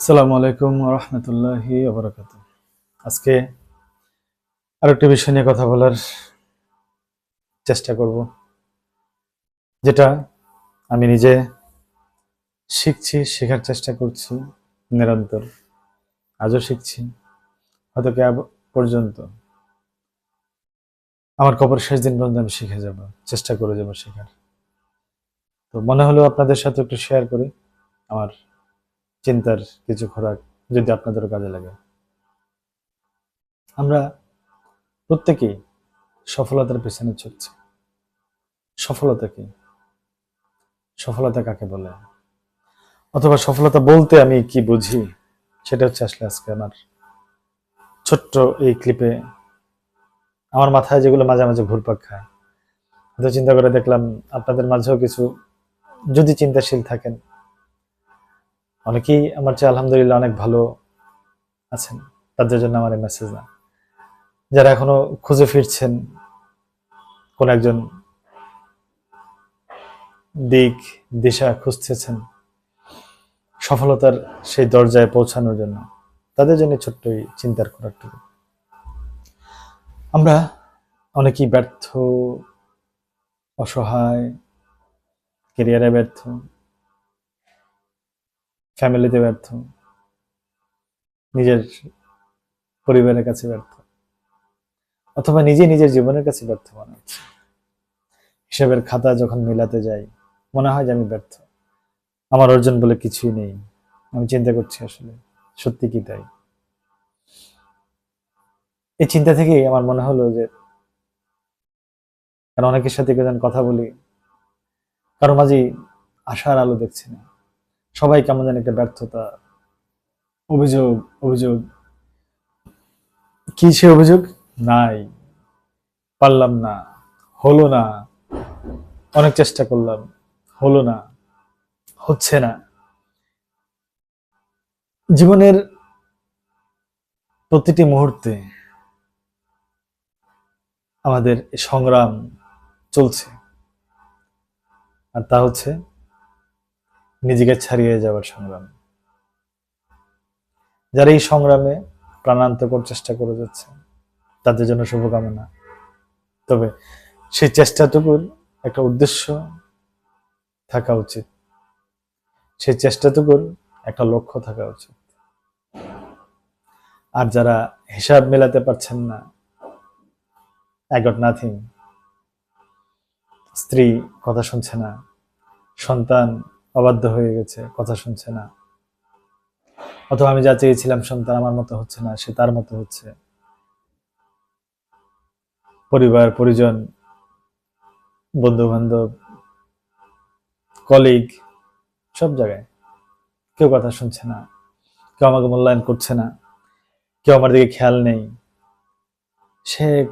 আসসালামু আলাইকুম রহমতুল্লাহি আবরাকাত আজকে আরেকটি বিষয় নিয়ে কথা বলার চেষ্টা করব, যেটা আমি নিজে শিখছি, শেখার চেষ্টা করছি, নিরন্তর। আজও শিখছি, হয়তো কে পর্যন্ত। আমার কবর শেষ দিন পর্যন্ত আমি শিখে যাব, চেষ্টা করে যাব শেখার। তো মনে হলো আপনাদের সাথে একটু শেয়ার করি আমার চিন্তার কিছু খোরাক যদি আপনাদেরও কাজে লাগে। আমরা প্রত্যেকেই সফলতার পেছনে ছুটছি। সফলতা কি? সফলতা কাকে বলে? অথবা সফলতা বলতে আমি কি বুঝি? সেটা হচ্ছে আসলে আজকে আমার ছোট্ট এই ক্লিপে আমার মাথায় যেগুলো মাঝে মাঝে ঘুরপাক খায়। হয়তো চিন্তা করে দেখলাম আপনাদের মাঝেও কিছু যদি চিন্তাশীল থাকেন অনেকেই আমার চেয়ে আলহামদুলিল্লাহ অনেক ভালো আছেন। তাদের জন্য আমার এই মেসেজ না। যারা এখনও খুঁজে ফিরছেন, কোন একজন দিক, দিশা খুঁজতেছেন সফলতার সেই দরজায় পৌঁছানোর জন্য, তাদের জন্য ছোট্ট চিন্তার খোরাকটুকু আমরা অনেকেই ব্যর্থ, অসহায় কেরিয়ারে ব্যর্থ ফ্যামিলিতে ব্যর্থ। নিজের পরিবারের কাছে ব্যর্থ। অথবা নিজে নিজের জীবনের কাছে ব্যর্থ মনে হচ্ছে। হিসাবের খাতা যখন মিলাতে যাই, মনে হয় যে আমি ব্যর্থ। আমার অর্জন বলে কিছুই নেই। আমি চিন্তা করছি আসলে সত্যি কি তাই। এই চিন্তা থেকেই আমার মনে হলো যে কারণ অনেকের সাথে কথা বলি, কারও মাঝেই আশার আলো দেখছি না। সবাই কেমন যেন একটা ব্যর্থতা, অভিযোগ অভিযোগ। কি সে অভিযোগ? নাই। পারলাম না। হলো না। অনেক চেষ্টা করলাম। হলো না। হচ্ছে না। জীবনের প্রতিটি মুহূর্তে আমাদের সংগ্রাম চলছে। আর তা হচ্ছে নিজেকে ছাড়িয়ে যাওয়ার সংগ্রাম। যারা এই সংগ্রামে প্রাণান্তকর চেষ্টা করে যাচ্ছে, তাদের জন্য শুভকামনা। তবে সেই চেষ্টাটুকুর একটা উদ্দেশ্য থাকা উচিত। সেই চেষ্টাটুকুর একটা লক্ষ্য থাকা উচিত। আর যারা হিসাব মেলাতে পারছেন না আই গট নাথিং স্ত্রী কথা শুনছে না, সন্তান অবাধ্য হয়ে গেছে, কথা শুনছে না। অথবা আমি যা চেয়েছিলাম সন্তান আমার মতো হচ্ছে না, সে তার মতো হচ্ছে। পরিবার, পরিজন বন্ধু বান্ধব কলিগ সব জায়গায়। কেউ কথা শুনছে না, কেউ আমাকে মূল্যায়ন করছে না, কেউ আমার দিকে খেয়াল নেই। শেখ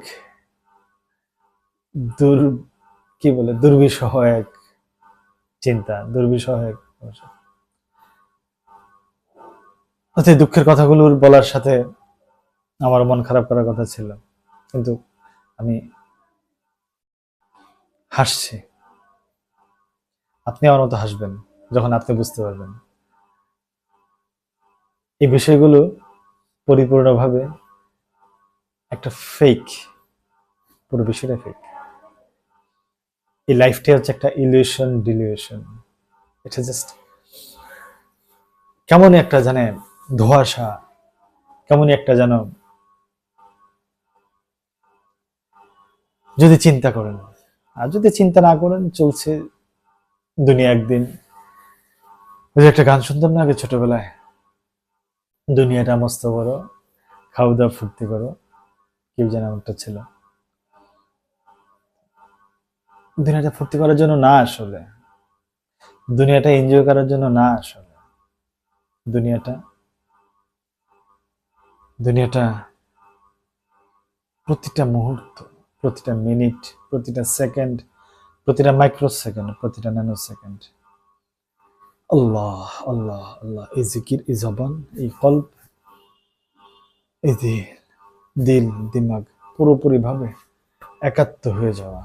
দুর, কি বলে, দুর্বিষহ এক চিন্তা, দুর্বিষহ। অতি দুঃখের কথাগুলোর বলার সাথে আমার মন খারাপ করার কথা ছিল, কিন্তু আমি হাসছি। আপনি আমার মতো হাসবেন যখন আপনি বুঝতে পারবেন। এই বিষয়গুলো পরিপূর্ণভাবে একটা ফেক পুরো বিষয়টা ফেক এই লাইফটা হচ্ছে একটা ইলিউশন, ডিলিউশন। এটা জাস্ট কেমন একটা জানে ধোয়াশা, কেমনই একটা যেন যদি চিন্তা করেন, আর যদি চিন্তা না করেন, চলছে দুনিয়া একদিন। ওই একটা গান শুনতাম না আগে ছোটবেলায়? দুনিয়াটা মস্ত বড় খাওয়া দাওয়া ফুর্তি করো, কেউ যেন একটা ছিল। দুনিয়াটা ফুর্তি করার জন্য না আসলে। দুনিয়াটা এনজয় করার জন্য না আসলে। দুনিয়াটা দুনিয়াটা প্রতিটা মুহূর্ত, প্রতিটা মিনিট প্রতিটা সেকেন্ড প্রতিটা মাইক্রো সেকেন্ড প্রতিটা ন্যানো সেকেন্ড আল্লাহ আল্লাহ আল্লাহ, এই জিকির, এই জবান, এই কল্প, এই দিল দিমাগ পুরোপুরি ভাবে একাত্ম হয়ে যাওয়া।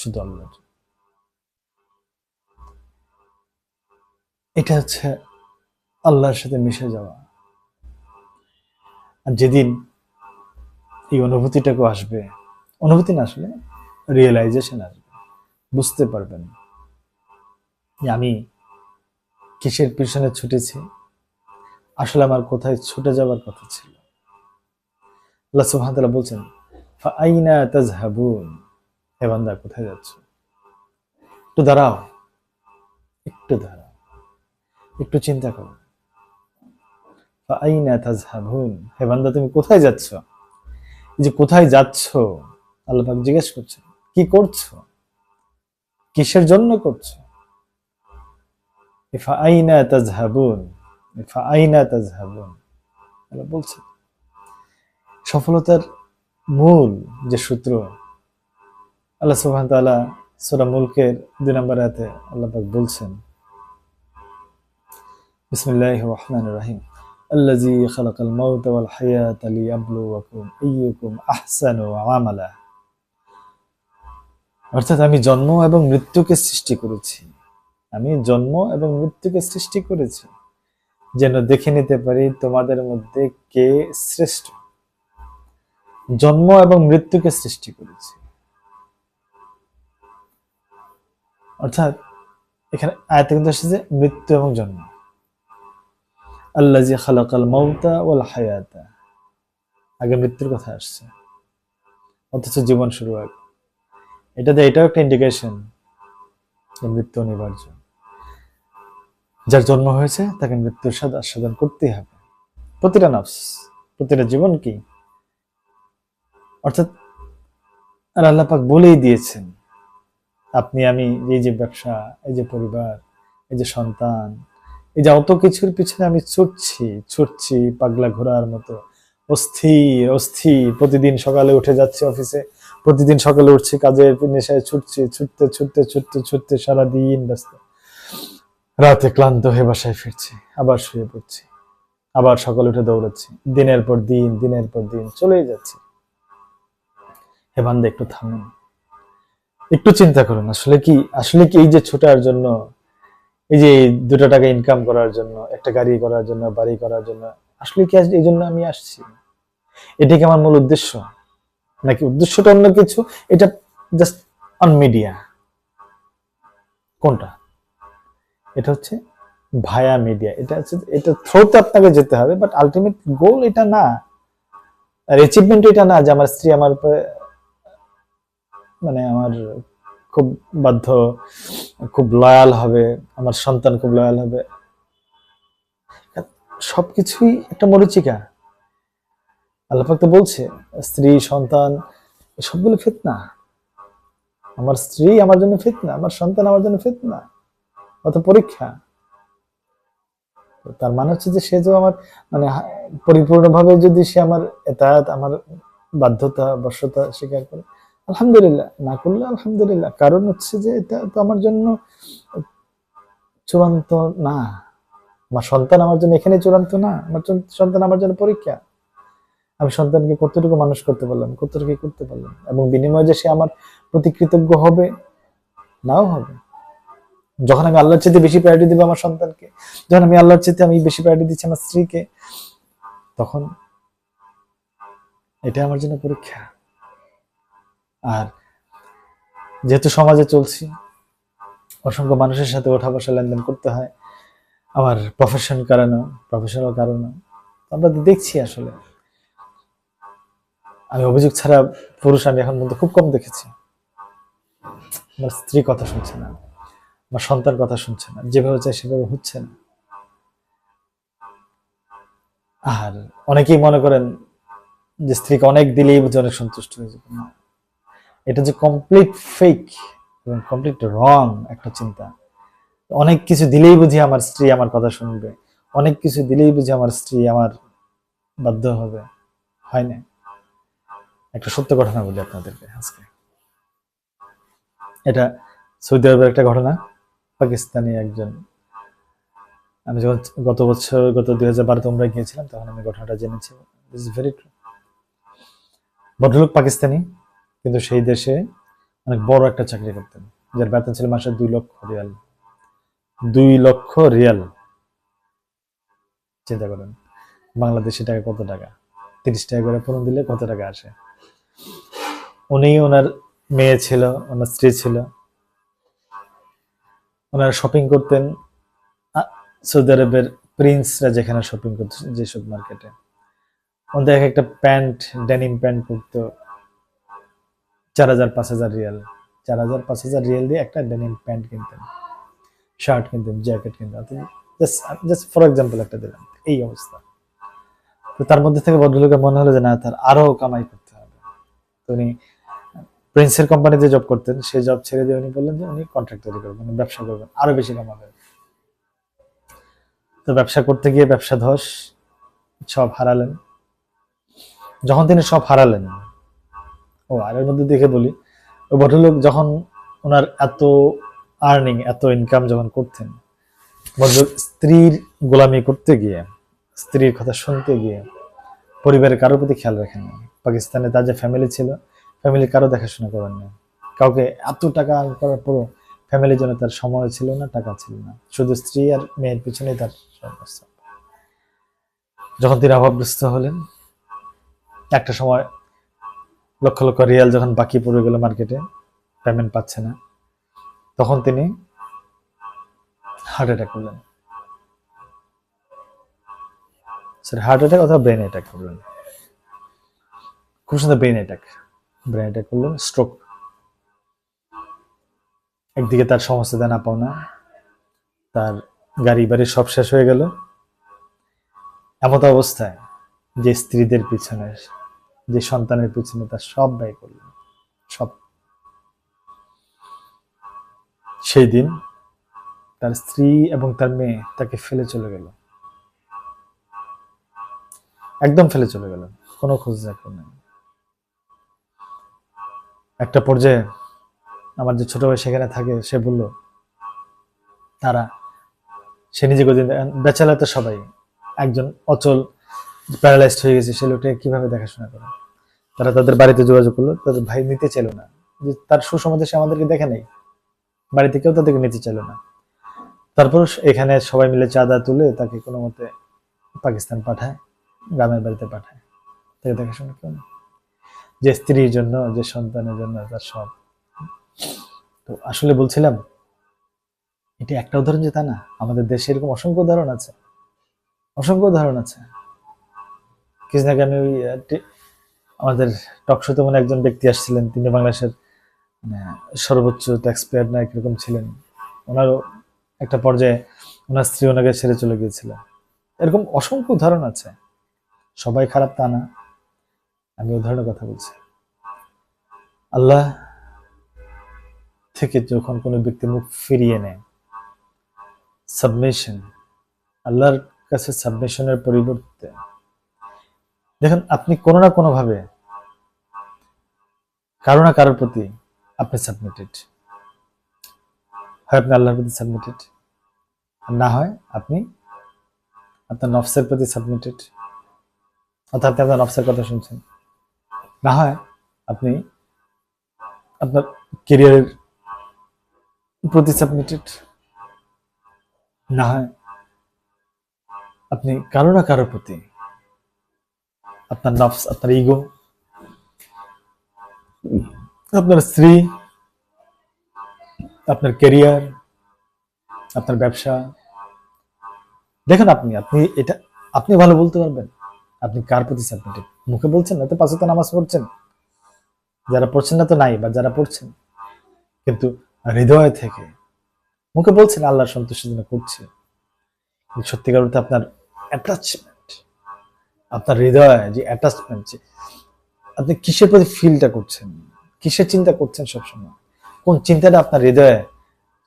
শুধু আল্লাহর এটা হচ্ছে আল্লাহর সাথে মিশে যাওয়া। আর যেদিন এই অনুভূতিটাকে আসবে, অনুভূতি না আসলে রিয়েলাইজেশন আসবে। বুঝতে পারবেন আমি কিসের পিছনে ছুটেছি, আসলে আমার কোথায় ছুটে যাওয়ার কথা ছিল। আল্লাহ তাআলা বলছেন ফাআইনা তাজহাবুন? হে বান্দা কোথায় যাচ্ছ? একটু দাঁড়াও। একটু দাঁড়াও। একটু চিন্তা করো। ফাআইনা তাজহাবুন। হে বান্দা তুমি কোথায় যাচ্ছ? যে কোথায় যাচ্ছ? আল্লাহ জিজ্ঞেস করছেন, কি করছ? কিসের জন্য করছ? ফাআইনা তাজহাবুন। ফাআইনা তাজহাবুন। আল্লাহ বলছেন, সফলতার মূল যে সূত্র আল্লাহ সুবাহ তালা সোরা মুলকের দুই নম্বর আয়াতে আল্লাহবাক বলছেন রহমান রাহিম মৌত হায়াত আবলু আহসান আমালা। অর্থাৎ আমি জন্ম এবং মৃত্যুকে সৃষ্টি করেছি। আমি জন্ম এবং মৃত্যুকে সৃষ্টি করেছি। যেন দেখে নিতে পারি তোমাদের মধ্যে কে শ্রেষ্ঠ। জন্ম এবং মৃত্যুকে সৃষ্টি করেছি। অর্থাৎ এখানে আয়াতে কিন্তু এসেছে মৃত্যু এবং জন্ম। আল্লাজি খালাকাল মাউতা ওয়াল হায়াতা। আগে মৃত্যুর কথা আসছে, অথচ জীবন শুরু আগে। এটাতে এটাও একটা ইন্ডিকেশন মৃত্যু অনিবার্য। যার জন্ম হয়েছে, তাকে মৃত্যুর স্বাদ আস্বাদন করতেই হবে। প্রতিটা নফস, প্রতিটা জীবন কি? অর্থাৎ আর আল্লাহ পাক বলেই দিয়েছেন আপনি, আমি এই যে ব্যবসা, এই যে পরিবার, এই যে সন্তান, এই যে অত কিছুর পিছনে আমি ছুটছি ছুটছি পাগলা ঘোরার মতো। অস্থির অস্থির। প্রতিদিন সকালে উঠে যাচ্ছি অফিসে, প্রতিদিন সকালে উঠছি কাজের নেশায় ছুটছি, ছুটতে ছুটতে ছুটতে ছুটতে সারাদিন ব্যস্ত। রাতে ক্লান্ত হয়ে বাসায় ফিরছি, আবার শুয়ে পড়ছি, আবার সকালে উঠে দৌড়াচ্ছি। দিনের পর দিন, দিনের পর দিন চলেই যাচ্ছি। হে বান্দা, একটু থামুন। একটু চিন্তা করুন, আসলে কি আসলে কি এই যে ছোটার জন্য, এই যে দুটো টাকা ইনকাম করার জন্য, একটা গাড়ি করার জন্য, বাড়ি করার জন্য, আসলে কি এই জন্য আমি আসছি? এটা কি আমার মূল উদ্দেশ্য? নাকি উদ্দেশ্যটা অন্য কিছু? এটা জাস্ট অন মিডিয়া কোনটা? এটা হচ্ছে ভায়া মিডিয়া এটা হচ্ছে, এটা থ্রোতে আপনাকে যেতে হবে বাট আলটিমেট গোল এটা না। আর অ্যাচিভমেন্ট এটা না যে আমার স্ত্রী আমার উপরে মানে আমার খুব বাধ্য, খুব লয়াল হবে, আমার সন্তান খুব লয়াল হবে। সবকিছুই একটা মরিচিকা। আল্লাপাক তো বলছে, স্ত্রী, সন্তান সবগুলো ফিতনা। আমার স্ত্রী আমার জন্য ফিতনা, আমার সন্তান আমার জন্য ফিতনা, অত পরীক্ষা। তার মানে হচ্ছে যে সে যে আমার মানে পরিপূর্ণভাবে যদি সে আমার এতায়াত, আমার বাধ্যতা বর্ষতা স্বীকার করে আলহামদুলিল্লাহ, না করলে আলহামদুলিল্লাহ। কারণ হচ্ছে যে এটা তো আমার জন্য চূড়ান্ত না। আমার সন্তান আমার জন্য এখানে চূড়ান্ত না। আমার সন্তান আমার জন্য পরীক্ষা। আমি সন্তানকে কতটুকু মানুষ করতে পারলাম কতটুকু করতে পারলাম? এবং বিনিময়ে যে সে আমার প্রতি কৃতজ্ঞ হবে, নাও হবে। যখন আমি আল্লাহর চেয়ে বেশি প্রায়োরিটি দেবো আমার সন্তানকে, যখন আমি আল্লাহর চেয়ে আমি বেশি প্রায়োরিটি দিচ্ছি আমার স্ত্রীকে, তখন এটা আমার জন্য পরীক্ষা। আর যেহেতু সমাজে চলছি, অসংখ্য মানুষের সাথে ওঠা বসা লেনদেন করতে হয়, আমার প্রফেশন কারণে প্রফেশনাল কারণে আমরা দেখছি আসলে। আমি অভিযোগ ছাড়া পুরুষ আমি এখন পর্যন্ত খুব কম দেখেছি। আমার স্ত্রী কথা শুনছে না, আমার সন্তান কথা শুনছে না, যেভাবে চাই সেভাবে হচ্ছে না। আর অনেকেই মনে করেন যে স্ত্রীকে অনেক দিলেই বুঝে অনেক সন্তুষ্ট হয়ে যাবে। না এটা যে কমপ্লিট ফেক এবং কমপ্লিট রং একটা চিন্তা। অনেক কিছু দিলেই বুঝি আমার স্ত্রী আমার কথা শুনবে। অনেক কিছু দিলেই বুঝি আমার স্ত্রী আমার বাধ্য হবে। হয় না। একটা সত্য ঘটনা বলি আপনাদেরকে আজকে। এটা সৌদি আরবের একটা ঘটনা। পাকিস্তানি একজন আমি যখন গত বছর, গত দুই হাজার বারোতে আমরা গিয়েছিলাম, তখন আমি ঘটনাটা জেনেছি। ইজ ভেরি ট্রু ভদ্রলোক পাকিস্তানি। কিন্তু সেই দেশে অনেক বড় একটা চাকরি করতেন, যার বেতন ছিল মাসে দুই লক্ষ রিয়াল। দুই লক্ষ রিয়াল। চিন্তা করেন, বাংলাদেশি টাকা কত টাকা? তিরিশ টাকা করে পূরণ দিলে কত টাকা আসে? উনি ওনার মেয়ে ছিল, ওনার স্ত্রী ছিল। ওনারা শপিং করতেন। সৌদি আরবের প্রিন্সরা যেখানে শপিং করতো, যেসব মার্কেটে ওদের এক একটা প্যান্ট ডেনিম প্যান্ট করতো চার হাজার, পাঁচ হাজার রিয়াল। চার হাজার, পাঁচ হাজার রিয়াল দিয়ে একটা ডেনিম প্যান্ট কিনতেন শার্ট কিনতেন জ্যাকেট কিনতেন। জাস্ট জাস্ট ফর এক্সাম্পল একটা দিলাম, এই অবস্থা। তো তার মধ্যে থেকে ভদ্রলোকের মনে হলো যে, না, তার আরও কামাই করতে হবে। উনি প্রিন্সের কোম্পানিতে জব করতেন সেই জব ছেড়ে দিয়ে উনি বললেন যে, উনি কন্ট্রাক্ট তৈরি করবেন মানে ব্যবসা করবেন, আরও বেশি কামাবেন। তো ব্যবসা করতে গিয়ে ব্যবসা ধস সব হারালেন। যখন তিনি সব হারালেন ও আর এর মধ্যে দেখে বলি ওই ভদ্রলোক যখন ওনার এত আর্নিং এত ইনকাম যখন করতেন, ভদ্রলোক স্ত্রীর গোলামি করতে গিয়ে, স্ত্রীর কথা শুনতে গিয়ে, পরিবারের কারোর প্রতি খেয়াল রাখেন পাকিস্তানে তার যে ফ্যামিলি ছিল ফ্যামিলির কারও দেখাশোনা করেন না কাউকে এত টাকা করার পরও ফ্যামিলির জন্য তার সময় ছিল না, টাকা ছিল না। শুধু স্ত্রী আর মেয়ের পিছনেই তার যখন তিনি অভাবগ্রস্ত হলেন, একটা সময় লক্ষ লক্ষ রিয়াল যখন বাকি পড়ে গেল মার্কেটে পেমেন্ট পাচ্ছে না। তখন তিনি হার্ট অ্যাটাক করলেন। স্যার হার্ট অ্যাটাক অথবা ব্রেন অ্যাটাক করলেন। খুব সুন্দর ব্রেন অ্যাটাক ব্রেন অ্যাটাক করলেন স্ট্রোক একদিকে তার সমস্ত দেনা পাওনা, তার গাড়ি বাড়ি সব শেষ হয়ে গেল। এমত অবস্থায় যে স্ত্রীদের পিছনে যে সন্তানের পিছনে তার সব ব্যয় করলেন সব। সেই দিন তার স্ত্রী এবং তার মেয়ে তাকে ফেলে চলে গেল। একদম ফেলে চলে গেল, কোনো খোঁজ রাখল না একটা পর্যায়ে আমার যে ছোট ভাই সেখানে থাকে, সে বলল, তারা, সে নিজেকে বেচালা তো সবাই, একজন অচল প্যারালাইজড হয়ে গেছে সে লোকটাকে কীভাবে দেখাশোনা করে? তারা তাদের বাড়িতে যোগাযোগ করল, তাদের ভাই নিতে চাইল না। যে তার সুসমাজে সে আমাদেরকে দেখে নেই, বাড়িতে কেউ তাদেরকে নিতে চাইল না। তারপর এখানে সবাই মিলে চাঁদা তুলে তাকে কোনো মতে পাকিস্তান পাঠায়, গ্রামের বাড়িতে পাঠায়। তাকে দেখাশোনা কেউ নেই যে স্ত্রীর জন্য, যে সন্তানের জন্য, তার সব। তো আসলে বলছিলাম, এটি একটা উদাহরণ যে তা না, আমাদের দেশে এরকম অসংখ্য উদাহরণ আছে। অসংখ্য উদাহরণ আছে। কিছুদিন আগে আমি আমাদের টকশোতে মনে একজন ব্যক্তি আসছিলেন তিনি বাংলাদেশের মানে, সর্বোচ্চ ট্যাক্স পেয়ার না একরকম ছিলেন। ওনারও একটা পর্যায়ে ওনার স্ত্রী ওনাকে ছেড়ে চলে গিয়েছিল। এরকম অসংখ্য উদাহরণ আছে। সবাই খারাপ তা না। আমি উদাহরণের কথা বলছি। আল্লাহ থেকে যখন কোনো ব্যক্তি মুখ ফিরিয়ে নেয় সাবমিশন আল্লাহর কাছে সাবমিশনের পরিবর্তে দেখেন, আপনি কোনো না কোনো ভাবে কারও না কারোর প্রতি আপনি সাবমিটেড হয় আপনি আল্লাহর প্রতি সাবমিটেড না হয় আপনি আপনার নফসের প্রতি সাবমিটেড অর্থাৎ আপনি আপনার নফসের কথা শুনছেন। না হয় আপনি আপনার কেরিয়ারের প্রতি সাবমিটেড না হয় আপনি কারও না কারোর প্রতি আপনার নফস, আপনার ইগো আপনার স্ত্রী, আপনার কেরিয়ার আপনার ব্যবসা। দেখেন আপনি আপনি এটা, আপনি ভালো বলতে পারবেন। আপনি কার প্রতি সাবমিটেড মুখে বলছেন না তো পাঁচে তো নামাজ পড়ছেন। যারা পড়ছেন না তো নাই, বা যারা পড়ছেন। কিন্তু হৃদয় থেকে মুখে বলছেন, আল্লাহ সন্তুষ্টির জন্য করছে। সত্যিকার অর্থে আপনার অ্যাটাচমেন্ট আপনার হৃদয় যে অ্যাটাচমেন্ট যে আপনি কিসের প্রতি ফিলটা করছেন? কিসের চিন্তা করছেন সবসময়? কোন চিন্তাটা আপনার হৃদয়ে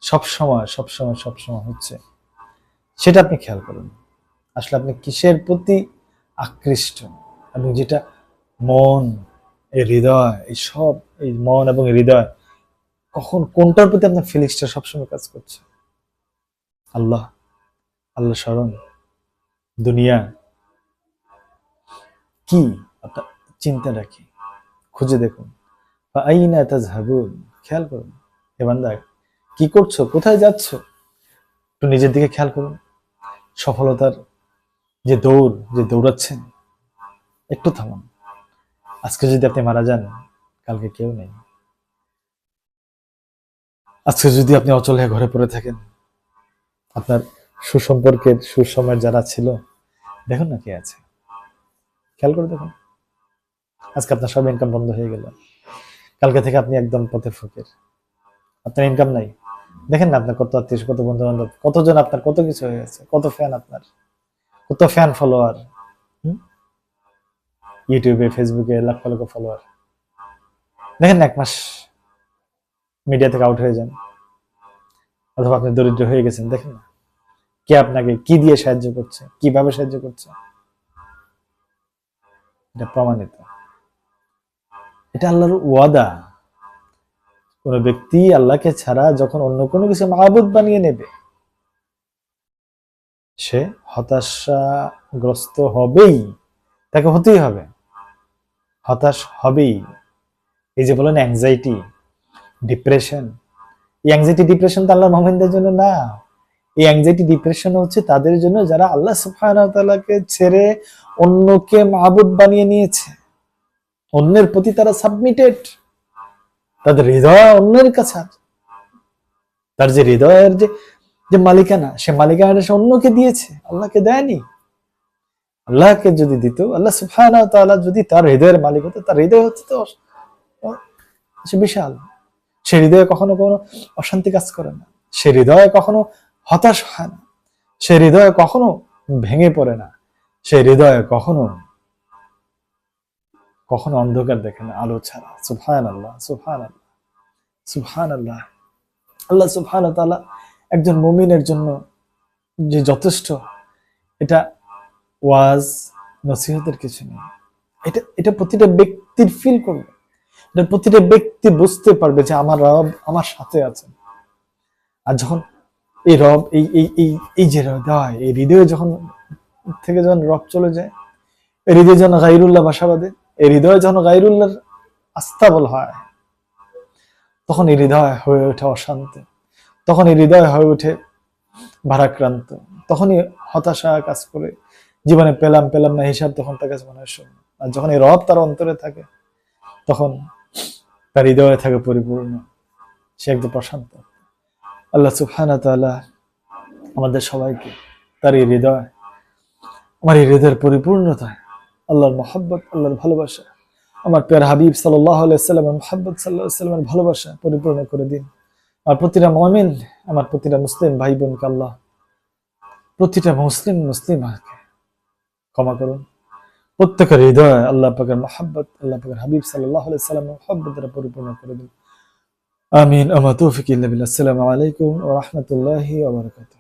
সবসময় সবসময় সবসময় হচ্ছে? সেটা আপনি খেয়াল করুন। আসলে আপনি কিসের প্রতি আকৃষ্ট? এবং যেটা মন, এই হৃদয়, এই সব, এই মন এবং হৃদয়, কখন কোনটার প্রতি আপনার ফিলিংসটা সবসময় কাজ করছে? আল্লাহ আল্লাহ স্মরণ, দুনিয়া কি? আপনার চিন্তাটা কি? খুঁজে দেখুন। বা আইনা খেয়াল করুন। হে বান্দা, কি করছ? কোথায় যাচ্ছ? একটু নিজের দিকে খেয়াল করুন। সফলতার যে দৌড়, যে দৌড়াচ্ছেন, একটু থামুন। আজকে যদি আপনি মারা যান, কালকে কেউ নেই। আজকে যদি আপনি অচল হয়ে ঘরে পড়ে থাকেন, আপনার সুসম্পর্কের সুসময়ের যারা ছিল, দেখুন না কে আছে। খেয়াল করে দেখুন। আজকে আপনার সব ইনকাম বন্ধ হয়ে গেল। কালকে থেকে আপনি একদম পথের ফকির। আপনার ইনকাম নাই। দেখেন না আপনার কত আত্মীয়, কত বন্ধু বান্ধব কতজন আপনার, কত কিছু হয়ে গেছে, কত ফ্যান আপনার, কত ফ্যান ফলোয়ার ইউটিউবে ফেসবুকে লাখ লক্ষ ফলোয়ার দেখেন না, এক মাস মিডিয়া থেকে আউট হয়ে যান। অথবা আপনি দরিদ্র হয়ে গেছেন, দেখেন না। কে আপনাকে কি দিয়ে সাহায্য করছে, কীভাবে সাহায্য করছে? এটা প্রমাণিত। এটা আল্লাহর ওয়াদা। কোন ব্যক্তি আল্লাহকে ছাড়া যখন অন্য কোনো কিছু মাহবুদ বানিয়ে নেবে, সে হতাশাগ্রস্ত হবেই, তাকে হতেই হবে। হতাশ হবেই। এই যে বলেন অ্যাংজাইটি ডিপ্রেশন এই অ্যাংজাইটি ডিপ্রেশন তো আল্লাহ মোহাম্মদের জন্য না। এই অ্যাংজাইটি ডিপ্রেশন হচ্ছে তাদের জন্য যারা আল্লাহ সুফায়নাকে ছেড়ে অন্যকে মাহবুদ বানিয়ে নিয়েছে। অন্যের প্রতি তারা সাবমিটেড তাদের হৃদয় অন্যের কাছে তার যে হৃদয়ের যে যে মালিকানা, সে মালিকানাটা সে অন্যকে দিয়েছে। আল্লাহকে দেয়নি। আল্লাহকে যদি দিত, আল্লাহ সুফানা তাআলা যদি তার হৃদয়ের মালিক হতো, তার হৃদয় হচ্ছে তো সে বিশাল। সে হৃদয়ে কখনো কোনো অশান্তি কাজ করে না। সে হৃদয়ে কখনো হতাশ হয় না সে হৃদয়ে কখনো ভেঙে পড়ে না। সে হৃদয়ে কখনো কখনো অন্ধকার দেখে না। আলো ছাড়া। সুফান আল্লাহ সুফান আল্লাহ সুফান আল্লাহ আল্লাহ সুফান তাআলা একজন মুমিনের জন্য যে যথেষ্ট, এটা ওয়াজ, নসিহতের কিছু নেই। এটা এটা প্রতিটা ব্যক্তির ফিল করবে। এটা প্রতিটা ব্যক্তি বুঝতে পারবে যে আমার রব আমার সাথে আছে আর যখন এই রব, এই এই এই এই যে হৃদয় এই হৃদয়ে যখন থেকে যখন রব চলে যায়, এই হৃদয়ে যখন গাইরুল্লাহ বাসা বাঁধে এই হৃদয়ে যখন গাইরুল্লাহর আস্তাবল হয়, তখন এই হৃদয় হয়ে ওঠে অশান্ত, তখন এই হৃদয় হয়ে ওঠে ভারাক্রান্ত, তখনই হতাশা কাজ করে, জীবনে পেলাম পেলাম না, হিসাব তখন তার কাছে মনে হয় আর যখন এই রব তার অন্তরে থাকে, তখন তার হৃদয়ে থাকে পরিপূর্ণ, সে একদম প্রশান্ত। আল্লাহ সুবহানাহু ওয়া তাআলা আমাদের সবাইকে তার এই হৃদয়, আমার এই হৃদয়ের পরিপূর্ণতায় আল্লাহর মহাব্বত, আল্লাহর ভালোবাসা, আমার পেয়ার হাবিব সাল্লাহ সাল্লামের মহাব্বত সাল্লাহ সাল্লামের ভালোবাসা পরিপূর্ণ করে দিন। আর প্রতিটা মমিন, আমার প্রতিটা মুসলিম ভাই বোনকে আল্লাহ প্রতিটা মুসলিম মুসলিম ক্ষমা করুন। প্রত্যেকের হৃদয় আল্লাহ পাকের মহাব্বত, আল্লাহ পাকের হাবিব সাল্লাহ সাল্লামের মহাব্বত দ্বারা পরিপূর্ণ করে দিন। আমিন আমা তৌফিক ইল্লা বিল্লাহ আসসালামু আলাইকুম ওয়া রাহমাতুল্লাহি ওয়া বারাকাতুহু